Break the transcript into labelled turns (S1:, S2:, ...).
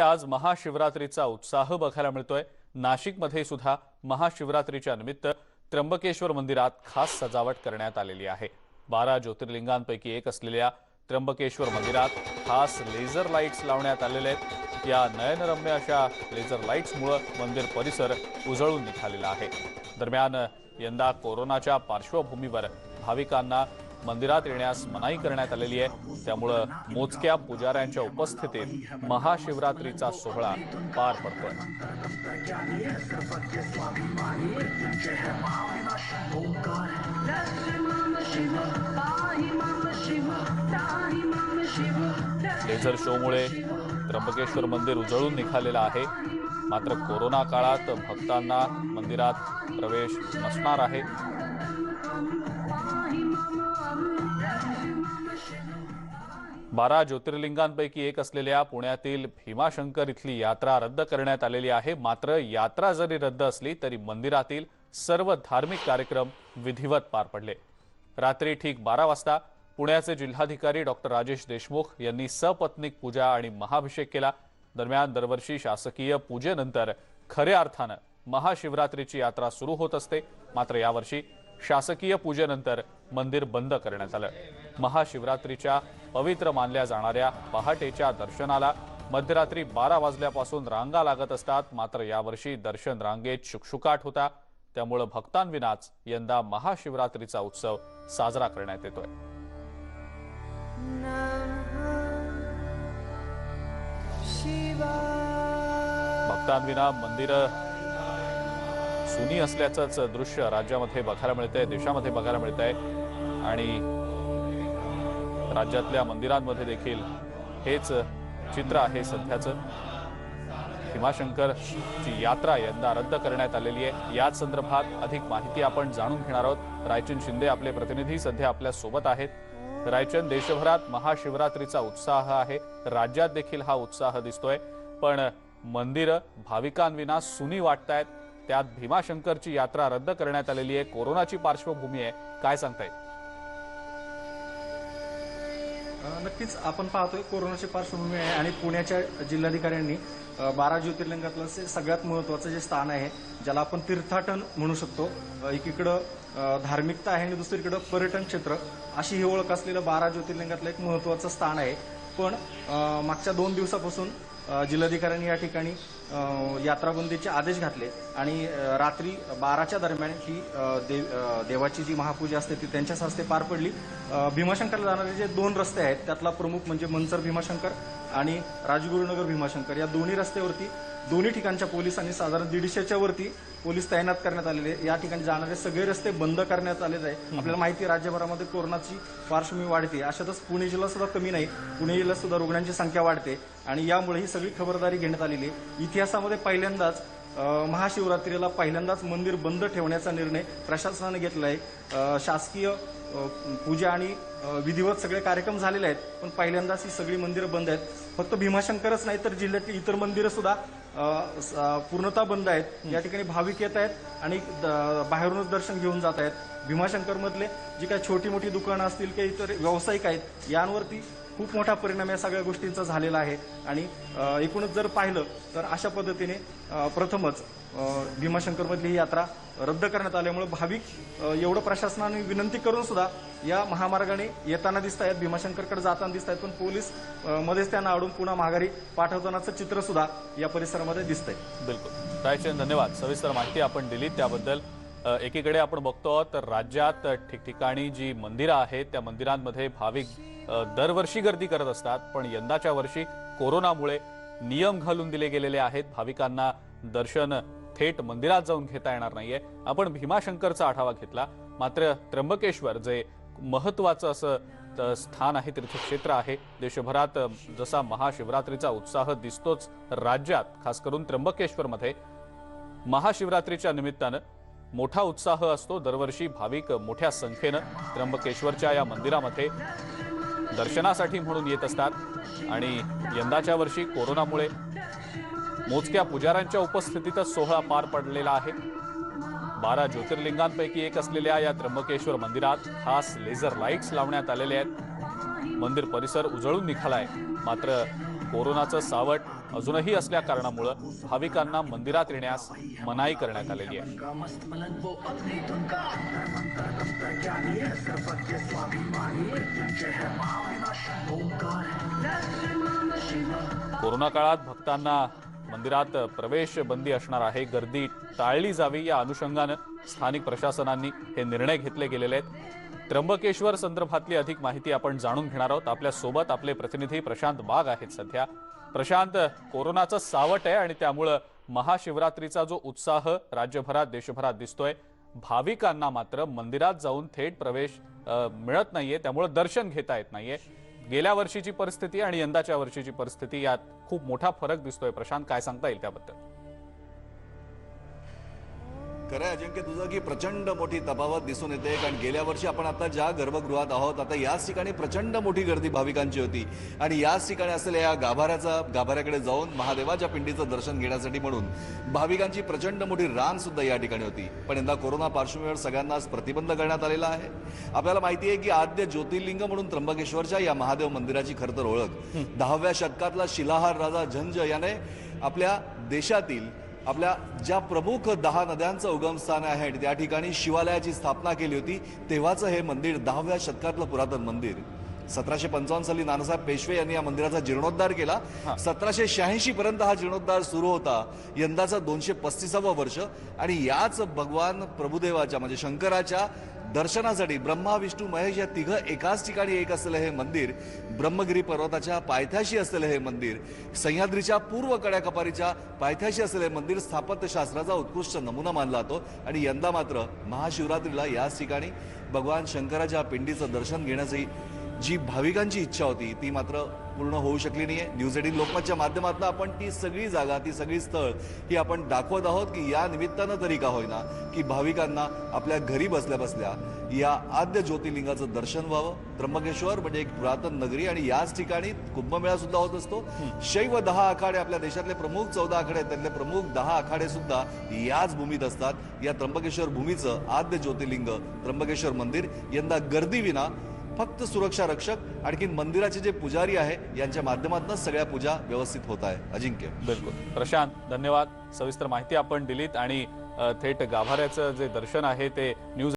S1: आज महाशिवरात्रीचा उत्साह बघायला मिळतोय. नाशिकमध्ये सुद्धा महाशिवरात्रीच्या निमित्त त्र्यंबकेश्वर मंदिरात खास सजावट करण्यात आलेली आहे. बारा ज्योतिर्लिंगांपैकी एक असलेल्या त्र्यंबकेश्वर मंदिरात खास लेझर लाईट्स लावण्यात आलेले आहेत. या नयनरम्य अशा लेझर लाईट्समुळं मंदिर परिसर उजळून निघालेला आहे. दरम्यान यंदा कोरोनाच्या पार्श्वभूमीवर भाविकांना मंदिरात येण्यास मनाई करण्यात आलेली आहे. त्यामुळं मोजक्या पुजाऱ्यांच्या उपस्थितीत महाशिवरात्रीचा सोहळा पार पडतोय. लेझर शोमुळे त्र्यंबकेश्वर मंदिर उजळून निघालेलं आहे. मात्र कोरोना काळात भक्तांना मंदिरात प्रवेश नसणार आहे. बारा ज्योतिर्लिंगांपैकी एक असलेल्या पुण्यातील भीमाशंकर इथली यात्रा रद्द करण्यात आलेली आहे. मात्र यात्रा जरी रद्द असली तरी मंदिरातील सर्व धार्मिक कार्यक्रम विधिवत पार पडले. रात्री ठीक बारा वाजता पुण्याचे जिल्हाधिकारी डॉक्टर राजेश देशमुख यांनी सपत्नीक पूजा आणि महाभिषेक केला. दरम्यान दरवर्षी शासकीय पूजेनंतर खऱ्या अर्थानं महाशिवरात्रीची यात्रा सुरू होत असते. मात्र यावर्षी शासकीय पूजेनंतर मंदिर बंद करण्यात आलं. महाशिवरात्रीच्या पवित्र मानल्या जाणाऱ्या पहाटेच्या दर्शनाला मध्यरात्री बारा वाजल्यापासून रांगा लागत असतात. मात्र यावर्षी दर्शन रांगेत शुकशुकाट होता. त्यामुळं भक्तांविनाच यंदा महाशिवरात्रीचा उत्सव साजरा करण्यात येतोय. भक्तांविना मंदिर सुनी असल्याचंच दृश्य राज्यामध्ये बघायला मिळतंय देशामध्ये बघायला मिळतंय. आणि राज्यातल्या मंदिरांमध्ये देखील हेच चित्र आहे सध्याचं. भीमाशंकर ची यात्रा यंदा रद्द करण्यात आलेली आहे. याच संदर्भात अधिक माहिती आपण जाणून घेणार आहोत. रायचंद शिंदे आपले प्रतिनिधी सध्या आपल्यासोबत आहेत. रायचंद देशभरात महाशिवरात्रीचा उत्साह आहे. राज्यात देखील हा उत्साह दिसतोय. पण मंदिरं भाविकांविना सुनी वाटतायत. त्यात भीमाशंकरची यात्रा रद्द करण्यात आलेली आहे. कोरोनाची पार्श्वभूमी आहे. काय सांगताय?
S2: येईल नक्कीच आपण पाहतोय कोरोनाची पार्श्वभूमी आहे आणि पुण्याच्या जिल्हाधिकाऱ्यांनी बारा ज्योतिर्लिंगातलं सगळ्यात महत्वाचं जे स्थान आहे ज्याला आपण तीर्थाटन म्हणू शकतो. एकीकडं धार्मिकता आहे आणि दुसरीकडं पर्यटन क्षेत्र. अशी ही ओळख असलेलं बारा ज्योतिर्लिंगातलं एक महत्वाचं स्थान आहे. पण मागच्या दोन दिवसापासून जिल्हाधिकाऱ्यांनी या ठिकाणी यात्राबंदीचे आदेश घातले आणि रात्री बाराच्या दरम्यान ही देव देवाची जी महापूजा असते ती त्यांच्याच हस्ते पार पडली. भीमाशंकरला जाणारे जे दोन रस्ते आहेत त्यातला प्रमुख म्हणजे मनसर भीमाशंकर आणि राजगुरुनगर भीमाशंकर. या दोन्ही रस्त्यावरती दोन्ही ठिकाणच्या पोलिसांनी साधारण दीडशेच्या वरती पोलीस तैनात करण्यात आलेले या ठिकाणी जाणारे सगळे रस्ते बंद करण्यात आलेले आहे. आपल्याला माहिती राज्यभरामध्ये कोरोनाची पार्श्वभूमी वाढते. अशातच पुणे जिल्हा सुद्धा कमी नाही. पुणे जिल्ह्यात सुद्धा रुग्णांची संख्या वाढते. आणि यामुळे ही सगळी खबरदारी घेण्यात आलेली आहे. इतिहासामध्ये पहिल्यांदाच महाशिवरात्रीला पहिल्यांदाच मंदिर बंद ठेवण्याचा निर्णय प्रशासनाने घेतला आहे. शासकीय पूजा आणि विधिवत सगळे कार्यक्रम झालेले आहेत पण पहिल्यांदाच ही सगळी मंदिरं बंद आहेत. फक्त भीमाशंकरच नाही तर जिल्ह्यातली इतर मंदिरं सुद्धा पूर्णतः बंद आहेत. या ठिकाणी भाविक येत आहेत आणि बाहेरूनच दर्शन घेऊन जात आहेत. भीमाशंकर मधले जी काही छोटी मोठी दुकानं असतील किंवा इतर व्यावसायिक आहेत यांवरती खूप मोठा परिणाम या सगळ्या गोष्टींचा झालेला आहे. आणि एकूणच जर पाहिलं तर अशा पद्धतीने प्रथमच भीमाशंकरमधली ही यात्रा रद्द करण्यात आल्यामुळे भाविक एवढं प्रशासनाने विनंती करून सुद्धा या महामार्गाने येताना दिसत आहेत. भीमाशंकरकडे जाताना दिसत आहेत. पण पोलीस मध्येच त्यांना अडून पुन्हा माघारी पाठवतानाचं चित्र सुद्धा या परिसरामध्ये दिसतंय.
S1: बिलकुल. रायचंद धन्यवाद. सविस्तर माहिती आपण दिली त्याबद्दल एकीकडे आपण बघतो आहोत तर राज्यात ठिकठिकाणी जी मंदिरं आहेत त्या मंदिरांमध्ये भाविक दरवर्षी गर्दी करत असतात. पण यंदाच्या वर्षी कोरोनामुळे नियम घालून दिले गेलेले आहेत. भाविकांना दर्शन थेट मंदिरात जाऊन घेता येणार नाहीये. आपण भीमाशंकरचा आढावा घेतला. मात्र त्र्यंबकेश्वर जे महत्वाचं असं स्थान आहे तीर्थक्षेत्र आहे देशभरात जसा महाशिवरात्रीचा उत्साह दिसतोच राज्यात खास करून त्र्यंबकेश्वरमध्ये महाशिवरात्रीच्या निमित्तानं मोठा उत्साह असतो. दरवर्षी भाविक मोठ्या संख्येनं त्र्यंबकेश्वरच्या या मंदिरामध्ये दर्शनासाठी म्हणून येत असतात. आणि यंदाच्या वर्षी कोरोनामुळे मोजक्या पुजाऱ्यांच्या उपस्थितीतच सोहळा पार पडलेला आहे. बारा ज्योतिर्लिंगांपैकी एक असलेल्या या त्र्यंबकेश्वर मंदिरात खास लेझर लाईट्स लावण्यात आलेले आहेत. मंदिर परिसर उजळून निघालाय. मात्र कोरोनाचं सावट अजूनही असल्या कारणामुळं भाविकांना मंदिरात येण्यास मनाई करण्यात आलेली आहे. कोरोना काळात भक्तांना मंदिरात प्रवेश बंदी असणार आहे. गर्दी टाळली जावी या अनुषंगानं स्थानिक प्रशासनांनी हे निर्णय घेतले गेलेले आहेत. त्र्यंबकेश्वर संदर्भातली अधिक माहिती आपण जाणून घेणार आहोत. आपल्यासोबत आपले प्रतिनिधी प्रशांत बाग आहेत सध्या. प्रशांत कोरोनाचं सावट आहे आणि त्यामुळं महाशिवरात्रीचा जो उत्साह राज्यभरात देशभरात दिसतोय भाविकांना मात्र मंदिरात जाऊन थेट प्रवेश मिळत नाहीये. त्यामुळं दर्शन घेता येत नाहीये. गेल्या वर्षीची परिस्थिती आणि यंदाच्या वर्षीची परिस्थिती यात खूप मोठा फरक दिसतोय. प्रशांत काय सांगता येईल त्याबद्दल?
S3: खरं आहे अजिंक्य तुझं की प्रचंड मोठी तफावत दिसून येते. कारण गेल्या वर्षी आपण आता ज्या गर्भगृहात आहोत आता याच ठिकाणी प्रचंड मोठी गर्दी भाविकांची होती. आणि याच ठिकाणी असलेल्या या गाभाऱ्याचा गाभाऱ्याकडे जाऊन महादेवाच्या पिंडीचं दर्शन घेण्यासाठी म्हणून भाविकांची प्रचंड मोठी रांग सुद्धा या ठिकाणी होती. पण यंदा कोरोना पार्श्वभूमीवर सगळ्यांनाच प्रतिबंध करण्यात आलेला आहे. आपल्याला माहिती आहे की आद्य ज्योतिर्लिंग म्हणून त्र्यंबकेश्वरच्या या महादेव मंदिराची खरं तर ओळख. दहाव्या शतकातला शिलाहार राजा झंज याने आपल्या देशातील आपल्या ज्या प्रमुख दहा नद्यांचं उगमस्थान आहे त्या ठिकाणी शिवालयाची स्थापना केली होती तेव्हाचं हे मंदिर दहाव्या शतकातलं पुरातन मंदिर. सतराशे पंचावन्न साली नानासाहेब पेशवे यांनी या मंदिराचा जीर्णोद्धार केला. सतराशे शहाऐंशी पर्यंत हा जीर्णोद्धार सुरू होता. यंदाचा दोनशे पस्तीसावं वर्ष. आणि याच भगवान प्रभुदेवाच्या म्हणजे शंकराच्या दर्शनासाठी ब्रह्मा विष्णू महेश या तिघ एकाच ठिकाणी एक असलेलं हे मंदिर ब्रह्मगिरी पर्वताच्या पायथ्याशी असलेलं हे मंदिर सह्याद्रीच्या पूर्व कड्याकपारीच्या पायथ्याशी असलेलं हे मंदिर स्थापत्यशास्त्राचा उत्कृष्ट नमुना मानला जातो. आणि यंदा मात्र महाशिवरात्रीला याच ठिकाणी भगवान शंकराच्या पिंडीचं दर्शन घेण्याची जी भाविकांची इच्छा होती ती मात्र पूर्ण होऊ शकली नाहीये. न्यूज एटीन लोकमतच्या माध्यमातून आपण ती सगळी जागा ती सगळी स्थळ ही आपण दाखवत आहोत की या निमित्तानं तरी का होईना की भाविकांना आपल्या घरी बसल्या बसल्या या आद्य ज्योतिर्लिंगाचं दर्शन व्हावं. त्र्यंबकेश्वर म्हणजे एक पुरातन नगरी आणि याच ठिकाणी कुंभमेळा सुद्धा होत असतो. शैव दहा आखाडे आपल्या देशातले प्रमुख चौदा आखाडे आहेत. त्यातले प्रमुख दहा आखाडे सुद्धा याच भूमीत असतात. या त्र्यंबकेश्वर भूमीचं आद्य ज्योतिर्लिंग त्र्यंबकेश्वर मंदिर यंदा गर्दीविना फक्त सुरक्षा रक्षक आणखीन मंदिराचे जे पुजारी आहे यांच्या माध्यमातून सगळ्या पूजा व्यवस्थित होत आहे. अजिंक्य.
S1: बिलकुल. प्रशांत धन्यवाद. सविस्तर माहिती आपण दिलीत आणि थेट गाभाऱ्याचं जे दर्शन आहे ते न्यूज